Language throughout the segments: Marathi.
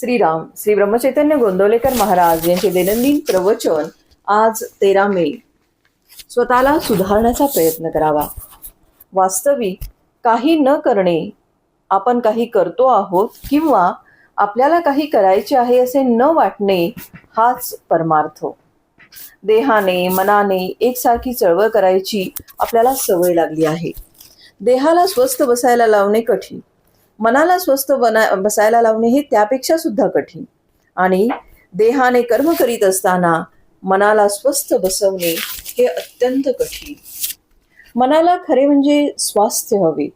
श्रीराम श्री ब्रह्मचैतन्य गोंदवलेकर महाराज यांचे दैनंदिन प्रवचन आज तेरा मे. स्वतःला सुधारण्याचा प्रयत्न करावा. वास्तविक काही न करणे आपण काही करतो आहोत किंवा आपल्याला काही करायचे आहे असे न वाटणे हाच परमार्थ. देहाने मनाने एकसारखी चळवळ करायची आपल्याला सवय लागली आहे. देहाला स्वस्थ बसायला लावणे कठीण. मनाला स्वस्थ बना बसायला लावणे हे त्यापेक्षा सुद्धा कठीण. आणि देहाने कर्म करीत असताना मनाला स्वस्थ बसवणे हे अत्यंत कठीण. मनाला खरे म्हणजे स्वास्थ्य हवे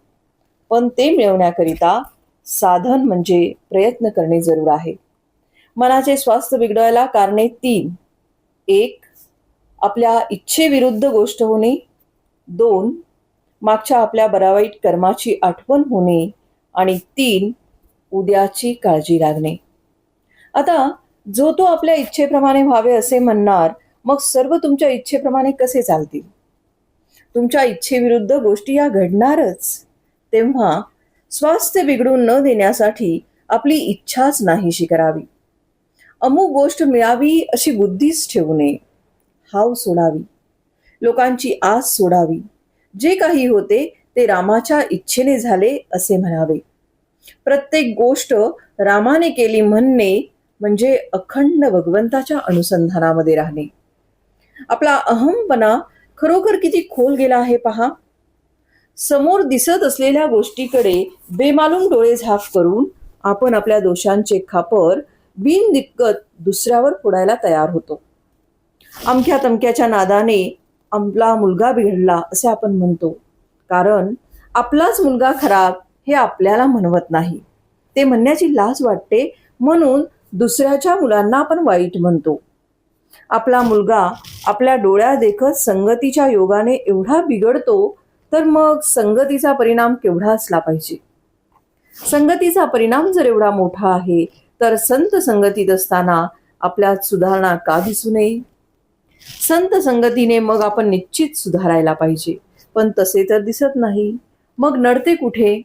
पण ते मिळवण्याकरिता साधन म्हणजे प्रयत्न करणे जरूर आहे. मनाचे स्वास्थ्य बिघडवायला कारणे तीन. एक आपल्या इच्छेविरुद्ध गोष्ट होणे. दोन मागच्या आपल्या बरावाईट कर्माची आठवण होणे. आणि तीन उद्याची काळजी लागणे. आता जो तो आपल्या इच्छेप्रमाणे व्हावे असे म्हणणार मग सर्व तुमच्या इच्छेप्रमाणे कसे चालतील? तुमच्या इच्छेविरुद्ध गोष्टी या घडणारच. तेव्हा स्वास्थ्य बिघडून न देण्यासाठी आपली इच्छाच नाहीशी करावी. अमुक गोष्ट मिळावी अशी बुद्धीच ठेवू नये. हाव सोडावी. लोकांची आस सोडावी. जे काही होते ते रामाच्या इच्छेने झाले असे म्हणावे. प्रत्येक गोष्ट रामाने केली म्हणणे म्हणजे अखंड भगवंताच्या अनुसंधानामध्ये राहणे. आपला अहमपणा खरोखर किती खोल गेला आहे पहा. समोर दिसत असलेल्या गोष्टीकडे बेमालूम डोळे झाफ करून आपण आपल्या दोषांचे खापर बिनदिक्कत दुसऱ्यावर फोडायला तयार होतो. अमक्या तमक्याच्या नादाने आपला मुलगा बिघडला असे आपण म्हणतो. कारण आपलाच मुलगा खराब हे आपल्याला म्हणवत नाही. ते म्हणण्याची लाज वाटते म्हणून दुसऱ्याच्या मुलांना आपण वाईट म्हणतो. आपला मुलगा आपल्या डोळ्या देखत संगतीच्या योगाने एवढा बिघडतो तर मग संगतीचा परिणाम केवढा असला पाहिजे? संगतीचा परिणाम जर एवढा मोठा आहे तर संत संगतीत असताना आपल्यात सुधारणा का दिसू नये? संत संगतीने मग आपण निश्चित सुधारायला पाहिजे पण तसे तर दिसत नाही. मग नडते कुठे?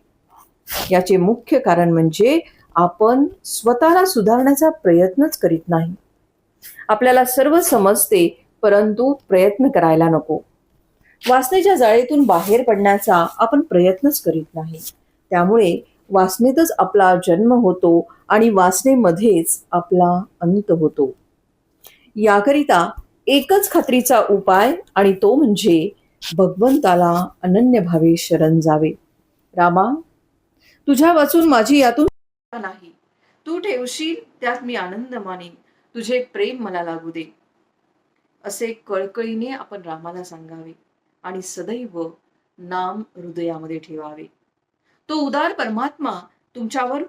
याचे मुख्य कारण म्हणजे आपण स्वतःला सुधारण्याचा प्रयत्नच करीत नाही. आपल्याला सर्व समजते परंतु प्रयत्न करायला नको. वासनेच्या जाळीतून बाहेर पडण्याचा आपण प्रयत्नच करीत नाही. त्यामुळे वासनेतच आपला जन्म होतो आणि वासनेमध्येच आपला अंत होतो. याकरिता एकच खात्रीचा उपाय आणि तो म्हणजे भगवंताला अनन्य भावे शरण जावे. रामा तुझ्या वाचून माझी यातून नाही. तू ठेवशील त्यात मी आनंद मानेन. तुझे प्रेम मला लागू दे. असे कळकळीने आपण रामाला सांगावे आणि सदैव नाम हृदयामध्ये ठेवावे. तो उदार परमात्मा तुमच्यावर